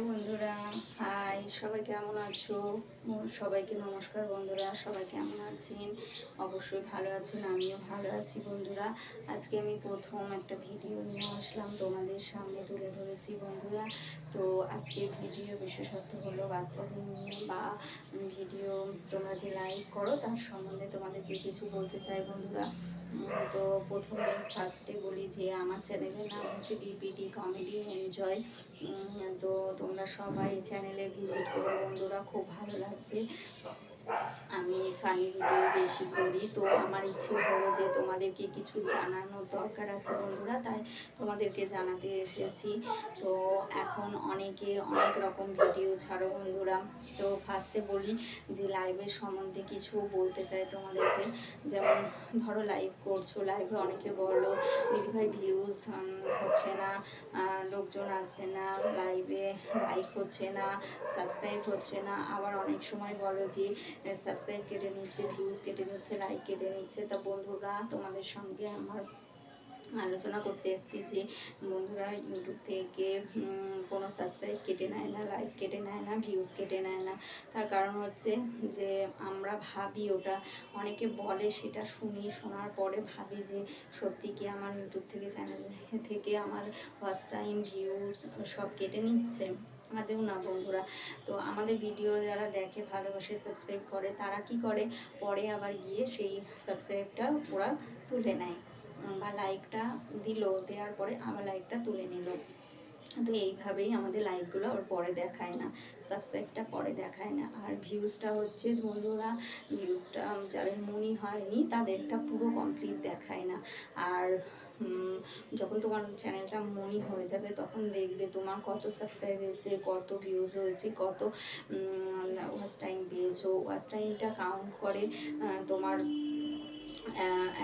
বন্ধুরা হাই সবাই কেমন আছো? সবাইকে নমস্কার বন্ধুরা, সবাই কেমন আছেন? অবশ্যই ভালো আছেন, আমিও ভালো আছি বন্ধুরা। আজকে আমি প্রথম একটা ভিডিও নিয়ে আসলাম তোমাদের সামনে তুলে ধরেছি বন্ধুরা। তো আজকে ভিডিও বিশেষত্ব হলো বাচ্চাদের নিয়ে বা ভিডিও তোমরা যে লাইক করো, তার সম্বন্ধে তোমাদেরকে কিছু বলতে চাই বন্ধুরা। তো প্রথমে ফার্স্টে বলি যে আমার চ্যানেলের নাম হচ্ছে ডিপিডি কমেডি এনজয় তো তোমরা সবাই চ্যানেলে করো বন্ধুরা খুব ভালো লাগবে আমি ফানি ভিডিও বেশি করি। তো আমার ইচ্ছে হলো যে তোমাদেরকে কিছু জানানোর দরকার আছে বন্ধুরা, তাই তোমাদেরকে জানাতে এসেছি। তো এখন অনেকে অনেক রকম ভিডিও ছাড়ো বন্ধুরা। তো ফার্স্টে বলি যে লাইভের সম্বন্ধে কিছু বলতে চাই তোমাদেরকে। যেমন ধরো লাইভ করছ লাইভে অনেকে বলো দিদিভাই ভিউজ হচ্ছে না লোকজন আসছে না লাইভে লাইক হচ্ছে না সাবস্ক্রাইব হচ্ছে না। আবার অনেক সময় বলো যে সাবস্ক্রাইব কেটে নিচ্ছে ভিউজ কেটে নিচ্ছে লাইক কেটে নিচ্ছে। তা বন্ধুরা, তোমাদের সঙ্গে আমার আলোচনা করতে এসেছি যে, বন্ধুরা ইউটিউব থেকে কোনো সাবস্ক্রাইব কেটে নেয় না লাইক কেটে নেয় না ভিউজ কেটে নেয় না। তার কারণ হচ্ছে যে, আমরা ভাবি ওটা, অনেকে বলে সেটা শুনি, শোনার পরে ভাবি যে, সত্যি কি আমার ইউটিউব থেকে চ্যানেল থেকে আমার ফার্স্ট টাইম ভিউজ সব কেটে নিচ্ছে? আদেও না বন্ধুরা। তো আমাদের ভিডিও যারা দেখে, ভালোবাসে সাবস্ক্রাইব করে, তারা কি করে? পরে আবার গিয়ে সেই সাবস্ক্রাইবটা ওরা তুলে নেয়। বা লাইকটা দিল, দেওয়ার পরে আবার লাইকটা তুলে নিল। তো এইভাবেই আমাদের লাইকগুলো ওর পরে দেখায় না। সাবস্ক্রাইবটা পরে দেখায় না। আর ভিউজটা হচ্ছে বন্ধুরা ভিউজটা যাদের মনি হয়নি, তাদেরটা পুরো কমপ্লিট দেখায় না। আর যখন তোমার চ্যানেলটা মনি হয়ে যাবে, তখন দেখবে তোমার কত সাবস্ক্রাইব হয়েছে, কত ভিউজ হয়েছে, কত ওয়াচ টাইম পেয়েছ। ওয়াচ টাইমটা কাউন্ট করে তোমার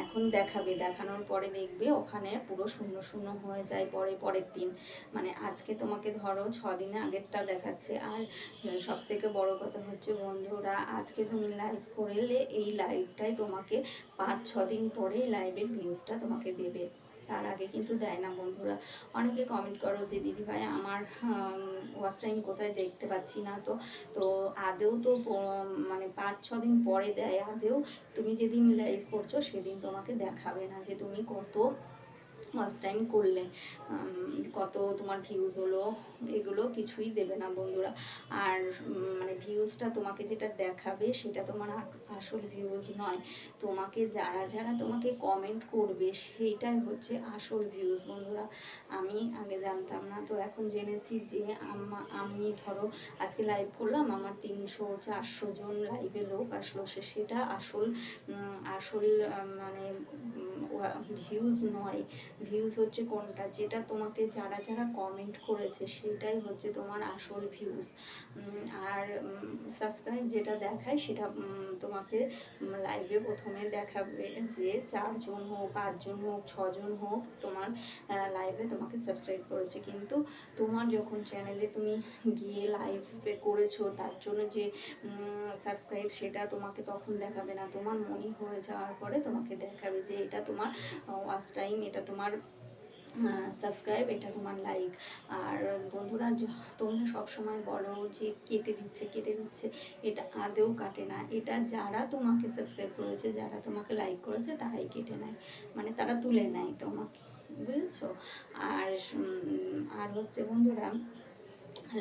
এখন দেখাবে। দেখানোর পরে দেখবে ওখানে পুরো শূন্য শূন্য হয়ে যায় পরে, পরের দিন। মানে আজকে তোমাকে ধরো ছ দিনে আগেরটা দেখাচ্ছে। আর সব থেকে বড় কথা হচ্ছে বন্ধুরা, আজকে তুমি লাইভ করলে এই লাইভটাই তোমাকে পাঁচ, ছ দিন পরে লাইভের ভিউজটা তোমাকে দেবে। তার আগে কিন্তু দেয় না বন্ধুরা। অনেকে কমেন্ট করো যে, দিদি ভাই, আমার ওয়াচ টাইম কোথায় দেখতে পাচ্ছি না? তো তো আদেও তো মানে পাঁচ, ছ দিন পরে দেয়। আদেও তুমি যেদিন লাইভ করছ, সেদিন তোমাকে দেখাবে না যে, তুমি কত ওয়াচ টাইম করলে। কত তোমার ভিউজ হলো, এগুলো কিছুই দেবে না বন্ধুরা। আর মানে ভিউজটা তোমাকে যেটা দেখাবে সেটা তোমার আসল ভিউজ নয়। তোমাকে যারা যারা তোমাকে কমেন্ট করবে সেইটাই হচ্ছে আসল ভিউজ বন্ধুরা। আমি আগে জানতাম না, তো এখন জেনেছি যে আমি ধরো আজকে লাইভ করলাম, আমার তিনশো, চারশো জন লাইভে লোক আসলো সেটা আসল আসল মানে ভিউজ নয়। ভিউজ হচ্ছে কোনটা? যেটা তোমাকে যারা যারা কমেন্ট করেছে, সেটাই হচ্ছে তোমার আসল ভিউজ আর সাবস্ক্রাইব যেটা দেখায়, সেটা তোমাকে লাইভে প্রথমে দেখাবে যে চারজন হোক, পাঁচজন হোক, ছজন হোক, তোমার লাইভে তোমাকে সাবস্ক্রাইব করেছে। কিন্তু তোমার যখন চ্যানেলে তুমি গিয়ে লাইভে করেছ, তার জন্য যে সাবস্ক্রাইব সেটা তোমাকে তখন দেখাবে না। তোমার মনে হয়ে যাওয়ার পরে তোমাকে দেখাবে যে, এটা তোমার ওয়াচ টাইম এটা তোমার সাবস্ক্রাইব এটা তোমার লাইক আর বন্ধুরা তোমরা সবসময় বলো যে কেটে দিচ্ছে কেটে দিচ্ছে, এটা আদেও কাটে না। এটা যারা তোমাকে সাবস্ক্রাইব করেছে, যারা তোমাকে লাইক করেছে, তারাই কেটে নেয়। মানে তারা তুলে নেয় তোমাকে, বুঝেছ? আর আর হচ্ছে বন্ধুরা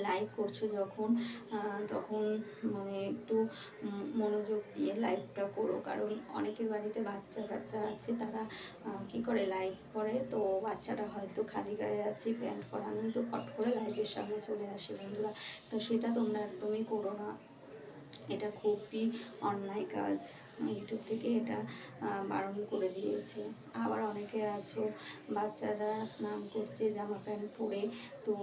লাইভ করছ যখন তখন মানে একটু মনোযোগ দিয়ে লাইভটা করো। কারণ অনেকের বাড়িতে বাচ্চা কাচ্চা আছে, তারা কি করে লাইভ করে? তো বাচ্চাটা হয়তো খালি গায়ে আছে, প্যান্ট পরা নেই তো ফট করে লাইভের সামনে চলে আসে বন্ধুরা। তো সেটা তোমরা একদমই করো না। এটা খুবই অন্যায় কাজ। ইউটিউব থেকে এটা বারণ করে দিয়েছে। আবার অনেকে আছো, বাচ্চারা স্নান করছে, জামা প্যান্ট পরে। তো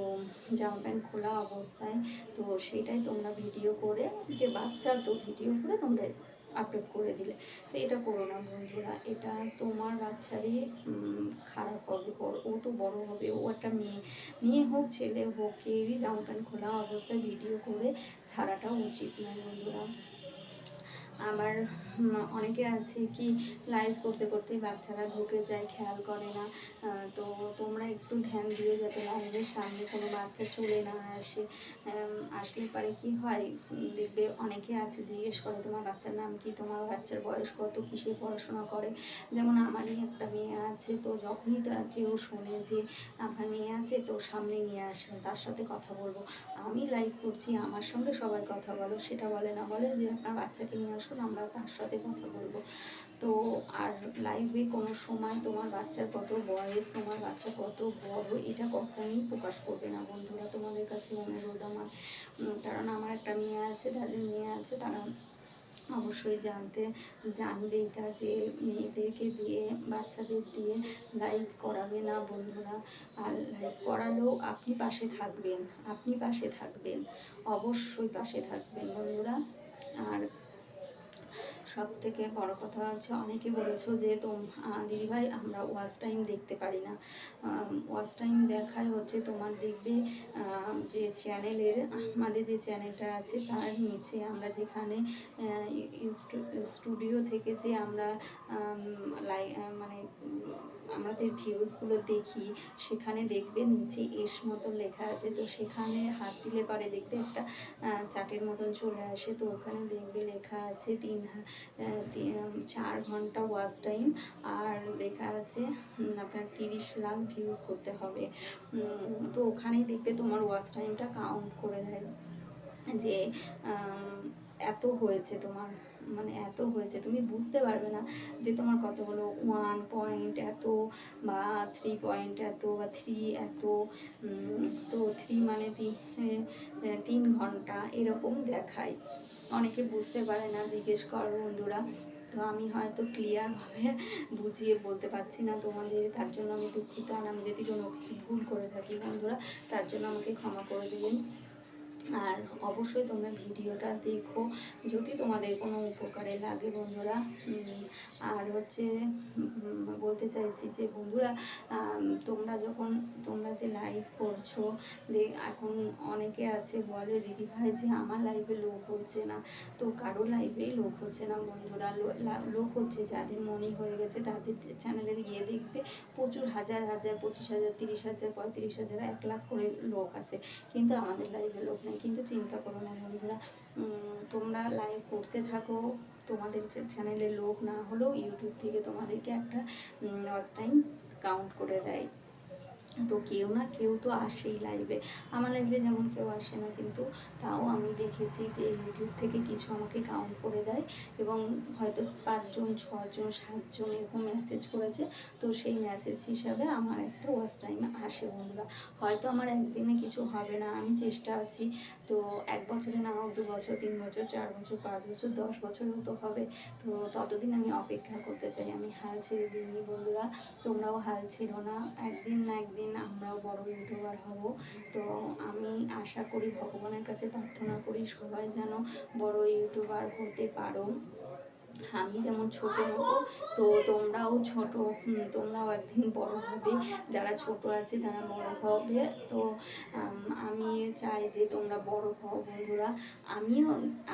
জামা প্যান্ট খোলা অবস্থায়, তো সেটাই তোমরা ভিডিও করে, যে বাচ্চা তো ভিডিও করে তোমরা আপলোড করে দিলে। তো এটা করো না বন্ধুরা, এটা তোমার বাচ্চারই খারাপ হবে। ও তো বড় হবে, ও একটা মেয়ে। মেয়ে হোক, ছেলে হোক, কেউই জামা প্যান্ট খোলা অবস্থায় ভিডিও করে ছাড়াটাও উচিত নয় বন্ধুরা। উম, অনেকে আছে কি লাইভ করতে করতে বাচ্চারা ঢুকে যায় খেয়াল করে না। তো তোমরা একটু ধ্যান দিয়ে যাতে লাইভের সামনে কোনো বাচ্চা চলে না আসে। আসলে পারে কি হয় দেখবে অনেকে আছে জিজ্ঞেস করে তোমার বাচ্চার নাম কি? তোমার বাচ্চার বয়স কত? কিসে পড়াশোনা করে? যেমন আমারই একটা মেয়ে আছে তো যখনই তো কেউ শোনে যে আমার মেয়ে আছে তো সামনে নিয়ে আসেন তার সাথে কথা বলব। আমি লাইভ করছি আমার সঙ্গে সবাই কথা বলো সেটা বলে না বলে যে আপনার বাচ্চাকে নিয়ে আসুন আমরা তার সাথে কথা বলব। তো আর লাইভে কোনো সময় তোমার বাচ্চার কত বয়স, তোমার বাচ্চা কত বড়, এটা কখনোই প্রকাশ করবে না বন্ধুরা। তোমাদের কাছে অনুরোধ আমার কারণ আমার একটা মেয়ে আছে, তাদের মেয়ে আছে, তারা অবশ্যই জানতে, জানবে এটা যে মেয়েদেরকে দিয়ে, বাচ্চাদের দিয়ে লাইভ করাবে না বন্ধুরা। আর লাইভ করালেও আপনি পাশে থাকবেন, আপনি পাশে থাকবেন, অবশ্যই পাশে থাকবেন বন্ধুরা। আর সব থেকে বড় কথা হচ্ছে অনেকে বলেছ যে তোম দিদিভাই আমরা ওয়াচ টাইম দেখতে পারি না। ওয়াচ টাইম দেখায় হচ্ছে তোমার দেখবে যে চ্যানেলের আমাদের যে চ্যানেলটা আছে তার নিচে আমরা যেখানে স্টুডিও থেকে যে আমরা লাই মানে আমাদের ভিউজগুলো দেখি সেখানে দেখবে নিচে এস মতন লেখা আছে। তো সেখানে হাত দিলে পারে দেখবে একটা আহ, চার্টের মতন চলে আসে। তো ওখানে দেখবে লেখা আছে তিন চার ঘণ্টা ওয়াচ টাইম আর লেখা আছে আপনার তিরিশ লাখ ভিউজ করতে হবে। তো ওখানেই দেখবে তোমার ওয়াচ টাইমটা কাউন্ট করে দেয়। যে এত হয়েছে তোমার মানে এত হয়েছে, তুমি বুঝতে পারবে না যে তোমার কত হলো। ওয়ান পয়েন্ট এত বা থ্রি পয়েন্ট এত বা থ্রি এত তো থ্রি মানে তিন ঘণ্টা এরকম দেখায়। অনেকে বুঝতে পারে না, জিজ্ঞেস করো বন্ধুরা। তো আমি হয়তো ক্লিয়ারভাবে বুঝিয়ে বলতে পারছি না তোমাদের, তার জন্য আমি দুঃখিত। আর আমি যদি কোনো কিছু ভুল করে থাকি বন্ধুরা, তার জন্য আমাকে ক্ষমা করে দেবেন। আর অবশ্যই তোমরা ভিডিওটা দেখো যদি তোমাদের কোনো উপকারে লাগে বন্ধুরা। আর হচ্ছে বলতে চাইছি যে বন্ধুরা তোমরা যখন, তোমরা যে লাইভ করছ এখন অনেকে আছে বলে, দিদি ভাই, যে আমার লাইভে লোক হচ্ছে না। তো কারও লাইভেই লোক হচ্ছে না বন্ধুরা। লোক হচ্ছে যাদের মনে হয়ে গেছে, তাদের চ্যানেলে গিয়ে দেখবে প্রচুর হাজার হাজার, পঁচিশ হাজার, তিরিশ হাজার, পঁয়ত্রিশ হাজার, এক লাখ করে লোক আছে। কিন্তু আমাদের লাইভে লোক নেই। কিন্তু চিন্তা করো না বন্ধুরা। তোমরা লাইভ করতে থাকো। তোমাদের চ্যানেলে লোক না হলেও ইউটিউব থেকে তোমাদেরকে একটা ওয়াচ টাইম কাউন্ট করে দেয়। তো কেউ না কেউ তো আসেই লাইভে আমার লাইভে যেমন কেউ আসে না, কিন্তু তাও আমি দেখেছি যে ইউটিউব থেকে কিছু আমাকে কাউন্ট করে দেয় এবং হয়তো পাঁচজন, ছজন, সাতজন এরকম মেসেজ করেছে। তো সেই মেসেজ হিসাবে আমার একটা ওয়াচ টাইম আসে বন্ধুরা। হয়তো আমার একদিনে কিছু হবে না, আমি চেষ্টা আছি। তো এক বছরে না হোক, দু বছর, তিন বছর, চার বছর, পাঁচ বছর, দশ বছরও তো হবে। তো ততদিন আমি অপেক্ষা করতে চাই। আমি হাল ছেড়ে দিইনি বন্ধুরা। তোমরাও হাল ছেড়ো না। একদিন না একদিন আমরাও বড় ইউটিউবার হব। তো আমি আশা করি, ভগবানের কাছে প্রার্থনা করি সবাই যেন বড় ইউটিউবার হতে পারো। আমি যেমন ছোট হব, তো তোমরাও ছোট তোমরাও একদিন বড় হবে। যারা ছোট আছে তারা বড় হবে। তো আমি চাই যে তোমরা বড় হও বন্ধুরা। আমিও,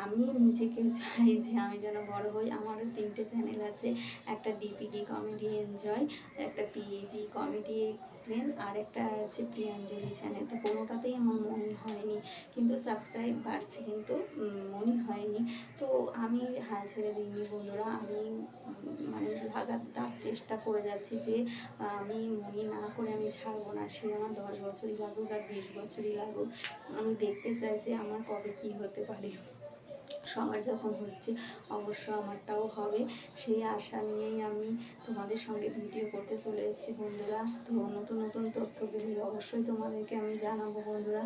আমি নিজেকে চাই যে আমি যেন বড় হই। আমারও তিনটে চ্যানেল আছে, একটা ডিপিডি কমেডি এনজয় একটা পিএজি কমেডি এক্সপ্লেন আর একটা আছে প্রিয়াঞ্জলি চ্যানেল তো কোনোটাতেই আমার মনে হয়নি, কিন্তু সাবস্ক্রাইব বাড়ছে কিন্তু মনে হয়নি। তো আমি হাল ছেড়ে দিইনি বন্ধুরা, আমি মানে লাগাতার চেষ্টা করে যাচ্ছি যে আমি মনে না করে আমি ছাড়বো না। সে আমার দশ বছরই লাগুক আর বিশ বছরই লাগুক। আমি দেখতে চাই যে আমার কবে কি হতে পারে। সবার যখন হচ্ছে, অবশ্য আমারটাও হবে। সেই আশা নিয়েই আমি তোমাদের সঙ্গে ভিডিও করতে চলে এসেছি বন্ধুরা। তো নতুন নতুন তথ্য পেলে অবশ্যই তোমাদেরকে আমি জানাব বন্ধুরা।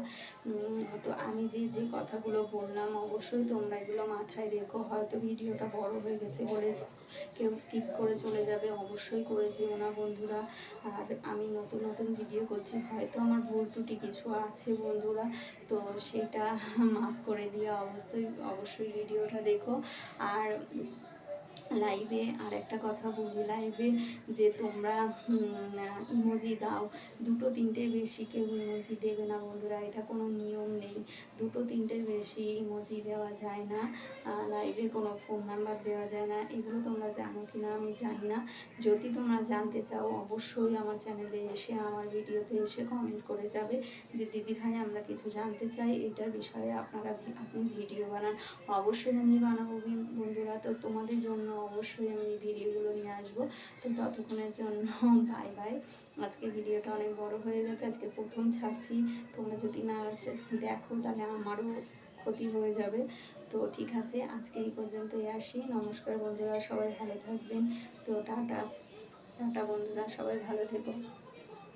তো আমি যে যে কথাগুলো বললাম, অবশ্যই তোমরা এগুলো মাথায় রেখো। হয়তো ভিডিওটা বড় হয়ে গেছে বলে কেউ স্কিপ করে চলে যাবে, অবশ্যই করে যেও না বন্ধুরা। আর আমি নতুন নতুন ভিডিও করছি, হয়তো আমার ভুল টুটি কিছু আছে বন্ধুরা, তো সেটা মাফ করে দিয়ে অবশ্যই অবশ্যই ভিডিওটা দেখো। আর লাইভে আর একটা কথা বলি লাইভে যে তোমরা ইমোজি দাও। দুটো তিনটে বেশি কেউ ইমোজি দেবে না বন্ধুরা, এটা কোনো নিয়ম নেই। দুটো তিনটের বেশি ইমোজি দেওয়া যায় না। লাইভে কোনো ফোন নাম্বার দেওয়া যায় না। এগুলো তোমরা জানো কি না আমি জানি না। যদি তোমরা জানতে চাও, অবশ্যই আমার চ্যানেলে এসে আমার ভিডিওতে এসে কমেন্ট করে যাবে যে, দিদি ভাই, আমরা কিছু জানতে চাই। এটার বিষয়ে আপনারা আপনি ভিডিও বানান। অবশ্যই আমি বানাবো বন্ধুরা। তো তোমাদের জন্য অবশ্যই আমি এই ভিডিওগুলো নিয়ে আসব। তো ততক্ষণের জন্য বাই বাই আজকে ভিডিওটা অনেক বড় হয়ে গেছে, আজকে প্রথম ছাড়ছি। তোমরা যদি না দেখো, তাহলে আমারও ক্ষতি হয়ে যাবে। তো ঠিক আছে, আজকে এই পর্যন্তই আসি। নমস্কার বন্ধুরা, সবাই ভালো থাকবেন। তো টাটা। টাটা বন্ধুরা, সবাই ভালো থেকো।